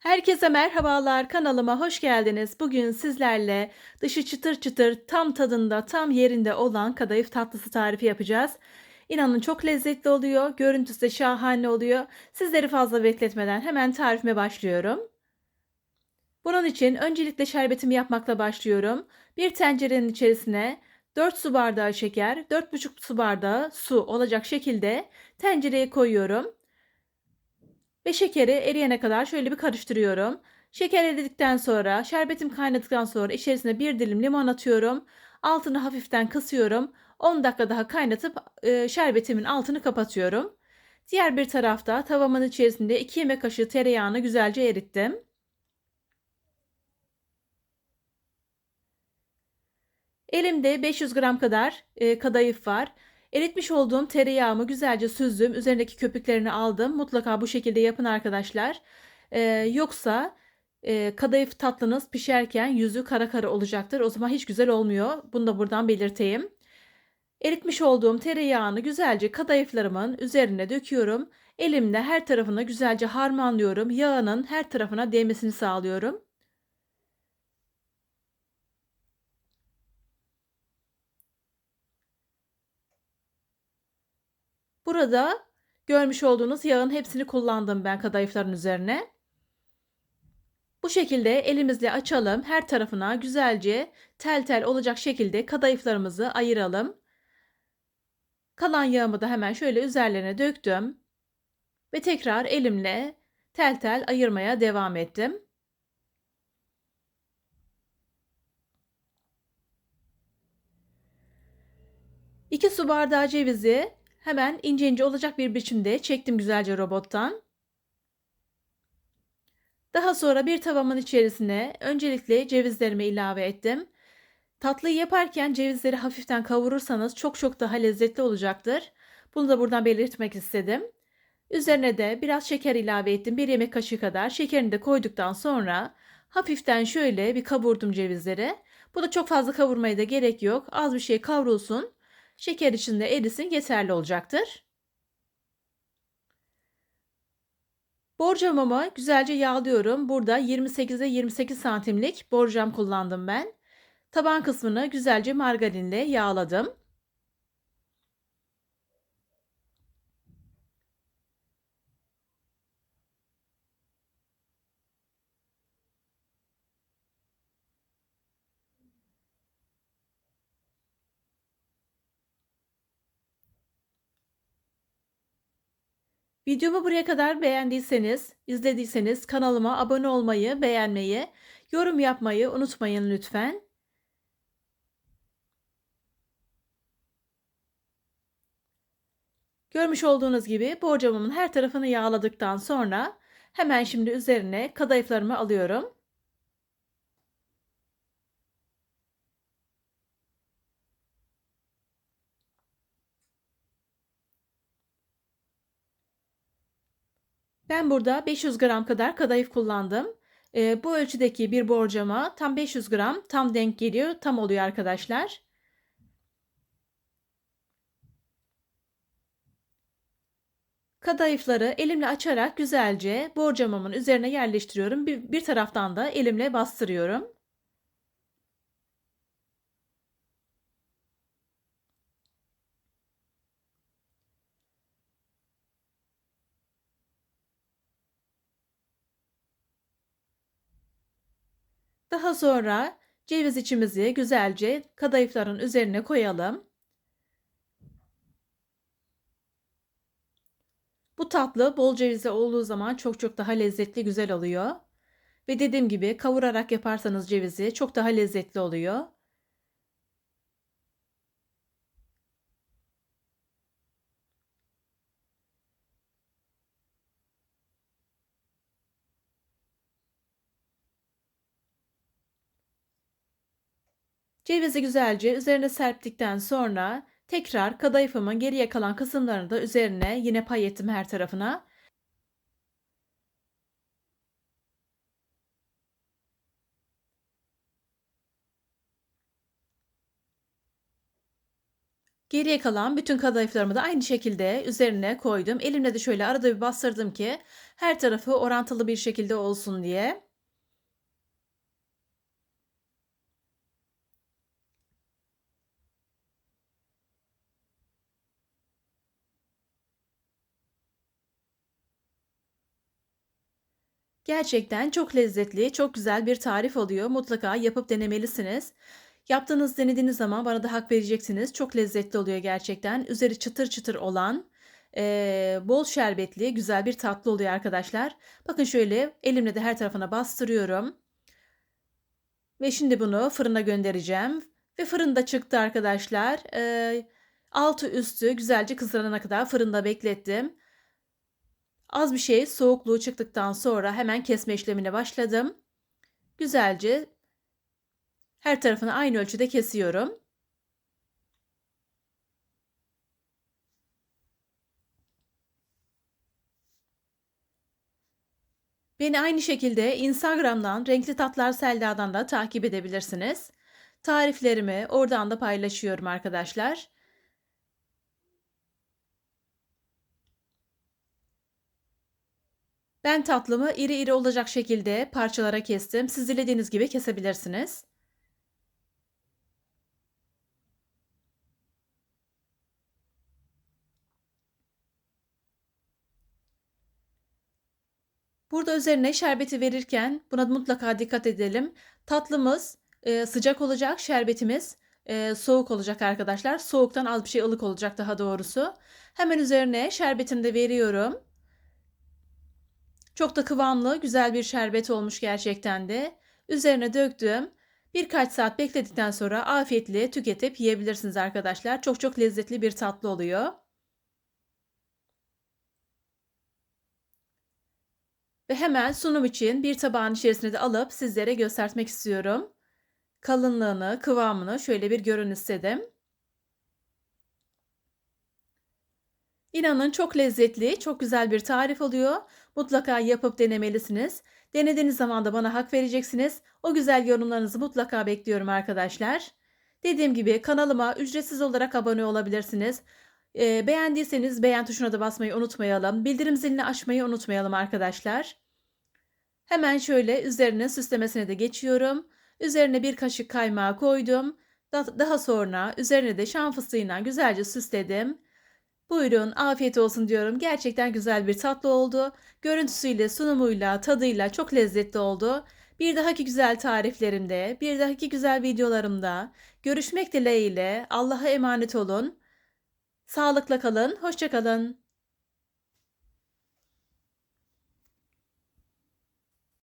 Herkese merhabalar, kanalıma hoş geldiniz. Bugün sizlerle dışı çıtır çıtır, tam tadında, tam yerinde olan kadayıf tatlısı tarifi yapacağız. İnanın çok lezzetli oluyor, görüntüsü de şahane oluyor. Sizleri fazla bekletmeden hemen tarifime başlıyorum. Bunun için öncelikle şerbetimi yapmakla başlıyorum. Bir tencerenin içerisine 4 su bardağı şeker, 4,5 su bardağı su olacak şekilde tencereye koyuyorum. Ve şekeri eriyene kadar şöyle bir karıştırıyorum. Şeker eridikten sonra, şerbetim kaynadıktan sonra içerisine bir dilim limon atıyorum. Altını hafiften kısıyorum. 10 dakika daha kaynatıp e, şerbetimin altını kapatıyorum. Diğer bir tarafta tavamın içerisinde 2 yemek kaşığı tereyağını güzelce erittim. Elimde 500 gram kadar e, kadayıf var. Eritmiş olduğum tereyağımı güzelce süzdüm. Üzerindeki köpüklerini aldım. Mutlaka bu şekilde yapın arkadaşlar. Ee, yoksa e, kadayıf tatlınız pişerken yüzü kara kara olacaktır. O zaman hiç güzel olmuyor. Bunu da buradan belirteyim. Eritmiş olduğum tereyağını güzelce kadayıflarımın üzerine döküyorum. Elimle her tarafını güzelce harmanlıyorum. Yağının her tarafına değmesini sağlıyorum. Burada görmüş olduğunuz yağın hepsini kullandım ben kadayıfların üzerine. Bu şekilde elimizle açalım. Her tarafına güzelce tel tel olacak şekilde kadayıflarımızı ayıralım. Kalan yağımı da hemen şöyle üzerlerine döktüm. Ve tekrar elimle tel tel ayırmaya devam ettim. İki su bardağı cevizi Hemen ince ince olacak bir biçimde çektim güzelce robottan. Daha sonra bir tavamın içerisine öncelikle cevizlerimi ilave ettim. Tatlıyı yaparken cevizleri hafiften kavurursanız çok çok daha lezzetli olacaktır. Bunu da buradan belirtmek istedim. Üzerine de biraz şeker ilave ettim. Bir yemek kaşığı kadar şekerini de koyduktan sonra hafiften şöyle bir kavurdum cevizleri. Bu da çok fazla kavurmaya da gerek yok. Az bir şey kavrulsun. Şeker içinde erisin yeterli olacaktır. Borcamımı güzelce yağlıyorum. Burada 28'e 28 santimlik borcam kullandım ben. Taban kısmını güzelce margarinle yağladım. Videomu buraya kadar beğendiyseniz, izlediyseniz kanalıma abone olmayı, beğenmeyi, yorum yapmayı unutmayın lütfen. Görmüş olduğunuz gibi borcamımın her tarafını yağladıktan sonra hemen şimdi üzerine kadayıflarımı alıyorum. Ben burada 500 gram kadar kadayıf kullandım. E, bu ölçüdeki bir borcama tam 500 gram tam denk geliyor. Tam oluyor arkadaşlar. Kadayıfları elimle açarak güzelce borcamamın üzerine yerleştiriyorum. Bir, bir taraftan da elimle bastırıyorum. Daha sonra ceviz içimizi güzelce kadayıfların üzerine koyalım. Bu tatlı bol cevizli olduğu zaman çok çok daha lezzetli güzel oluyor. Ve dediğim gibi kavurarak yaparsanız cevizi çok daha lezzetli oluyor. Cevizi güzelce üzerine serptikten sonra tekrar kadayıfımın geriye kalan kısımlarını da üzerine yine pay ettim her tarafına. Geriye kalan bütün kadayıflarımı da aynı şekilde üzerine koydum. Elimle de şöyle arada bir bastırdım ki her tarafı orantılı bir şekilde olsun diye. Gerçekten çok lezzetli, çok güzel bir tarif oluyor. Mutlaka yapıp denemelisiniz. Yaptığınız, denediğiniz zaman bana da hak vereceksiniz. Çok lezzetli oluyor gerçekten. Üzeri çıtır çıtır olan, eee, bol şerbetli, güzel bir tatlı oluyor arkadaşlar. Bakın şöyle elimle de her tarafına bastırıyorum. Ve şimdi bunu fırına göndereceğim. Ve fırında çıktı arkadaşlar. Eee, altı üstü güzelce kızarana kadar fırında beklettim. Az bir şey soğukluğu çıktıktan sonra hemen kesme işlemine başladım. Güzelce her tarafını aynı ölçüde kesiyorum. Beni aynı şekilde Instagram'dan Renkli Tatlar Selda'dan da takip edebilirsiniz. Tariflerimi oradan da paylaşıyorum arkadaşlar. Ben tatlımı iri iri olacak şekilde parçalara kestim. Siz dilediğiniz gibi kesebilirsiniz. Burada üzerine şerbeti verirken buna mutlaka dikkat edelim. Tatlımız e, sıcak olacak, şerbetimiz e, soğuk olacak arkadaşlar. Soğuktan az bir şey ılık olacak daha doğrusu. Hemen üzerine şerbetini de veriyorum. Çok da kıvamlı, güzel bir şerbet olmuş gerçekten de. Üzerine döktüm. Birkaç saat bekledikten sonra afiyetle tüketip yiyebilirsiniz arkadaşlar. Çok çok lezzetli bir tatlı oluyor. Ve hemen sunum için bir tabağın içerisine de alıp sizlere göstermek istiyorum. Kalınlığını, kıvamını şöyle bir görün istedim. İnanın çok lezzetli, çok güzel bir tarif oluyor. Mutlaka yapıp denemelisiniz. Denediğiniz zaman da bana hak vereceksiniz. O güzel yorumlarınızı mutlaka bekliyorum arkadaşlar. Dediğim gibi kanalıma ücretsiz olarak abone olabilirsiniz. E, beğendiyseniz beğen tuşuna da basmayı unutmayalım. Bildirim zilini açmayı unutmayalım arkadaşlar. Hemen şöyle üzerine süslemesine de geçiyorum. Üzerine bir kaşık kaymağı koydum. Daha sonra üzerine de şan fıstığıyla güzelce süsledim. Buyurun afiyet olsun diyorum. Gerçekten güzel bir tatlı oldu. Görüntüsüyle, sunumuyla, tadıyla çok lezzetli oldu. Bir dahaki güzel tariflerimde, bir dahaki güzel videolarımda görüşmek dileğiyle Allah'a emanet olun. Sağlıkla kalın, hoşça kalın.